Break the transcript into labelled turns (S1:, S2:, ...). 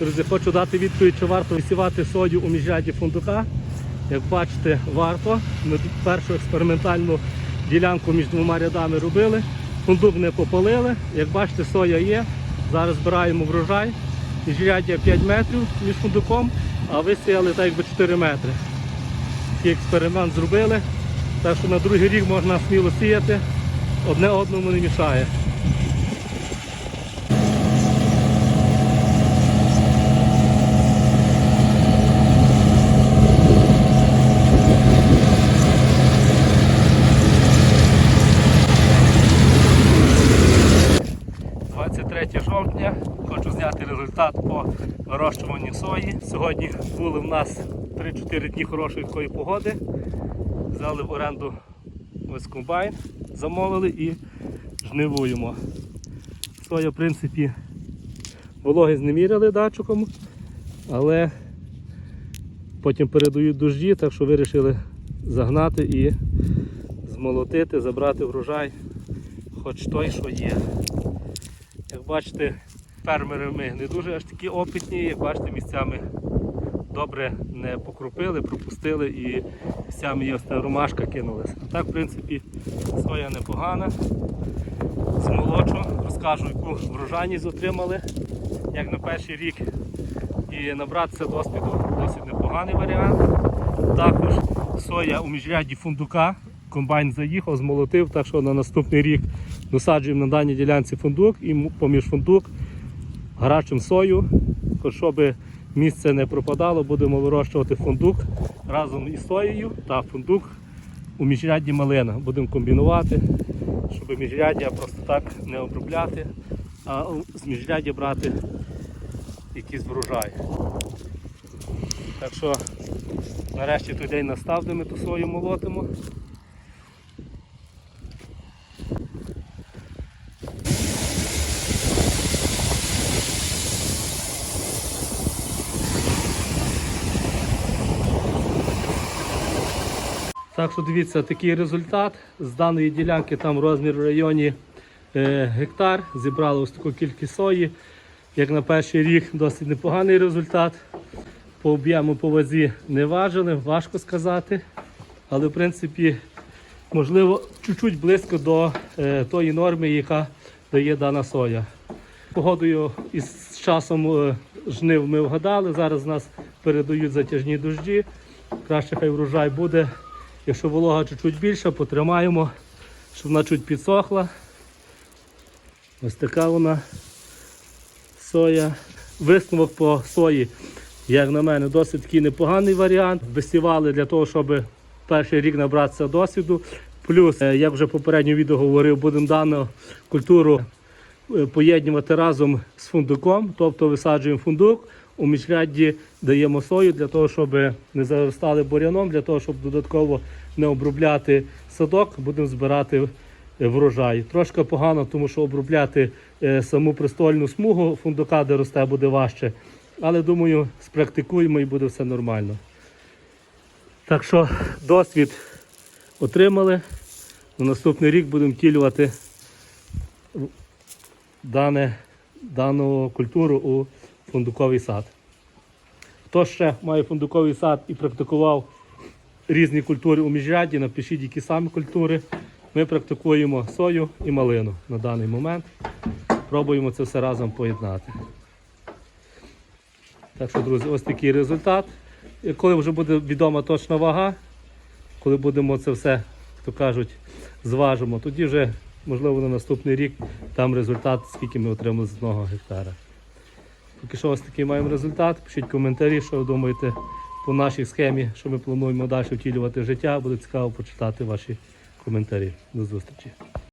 S1: Друзі, хочу дати відповідь, чи варто висівати сою у міжряді фундука. Як бачите, варто. Ми першу експериментальну ділянку між двома рядами робили. Фундук не попалили. Як бачите, соя є. Зараз збираємо врожай. Міжряддя 5 метрів між фундуком, а висіяли так якби 4 метри. Такий експеримент зробили. Так що на другий рік можна сміло сіяти, одне одному не мішає. – 23 жовтня. Хочу зняти результат по вирощуванню сої. Сьогодні були в нас 3-4 дні хорошої такої погоди. Взяли в оренду ось комбайн, замовили і жнивуємо. Соя, в принципі, вологи не міряли датчиком, але потім передають дожді, так що вирішили загнати і змолотити, забрати врожай, хоч той, що є. Як бачите, фермери ми не дуже аж такі опитні, як бачите, місцями добре не покрупили, пропустили і місцями є ось та ромашка кинулася. А так, в принципі, соя непогана. Змолочу, розкажу, яку врожайність отримали, як на перший рік. І набратися досвіду досить непоганий варіант. Також соя у міжряді фундука. Комбайн заїхав, змолотив, так що на наступний рік досаджуємо на даній ділянці фундук і поміж фундук гарячим сою. Щоб місце не пропадало, будемо вирощувати фундук разом із соєю та фундук у міжрядді малина. Будемо комбінувати, щоб міжряддя просто так не обробляти, а з міжряддя брати якийсь врожай. Так що нарешті той день настав, де ми ту сою молотимо. Так що дивіться, такий результат. З даної ділянки там розмір в районі е, гектар. Зібрали ось таку кількість сої. Як на перший рік досить непоганий результат. По об'єму по вазі не важили, важко сказати. Але в принципі, можливо, чуть-чуть близько до е, тої норми, яка дає дана соя. Погодою і з часом е, жнив ми вгадали. Зараз нас передають затяжні дожді. Краще хай врожай буде. Якщо волога чуть-чуть більша, потримаємо, щоб вона чуть підсохла. Ось така вона соя. Висновок по сої, як на мене, досить такий непоганий варіант. Висівали для того, щоб перший рік набратися досвіду. Плюс, е, як вже в попередньому відео говорив, будемо дану культуру е, поєднувати разом з фундуком, тобто висаджуємо фундук, у міжрядді даємо сою для того, щоб не заростали буряном, для того, щоб додатково не обробляти садок, будемо збирати врожай. Трошки погано, тому що обробляти е, саму престольну смугу фундука, де росте, буде важче. Але думаю, спрактикуємо і буде все нормально. Так що досвід отримали. На наступний рік будемо втілювати дане, дану культуру у фундуковий сад. Хто ще має фундуковий сад і практикував різні культури у міжряді, напишіть, які самі культури. Ми практикуємо сою і малину на даний момент. Пробуємо це все разом поєднати. Так що, друзі, ось такий результат. І коли вже буде відома точна вага, коли будемо це все, то кажуть, зважимо, тоді вже, можливо, на наступний рік там результат, скільки ми отримали з одного гектара. Поки що ось такий маємо результат. Пишіть коментарі, що ви думаєте по нашій схемі, що ми плануємо далі втілювати в життя. Буде цікаво почитати ваші коментарі. До зустрічі.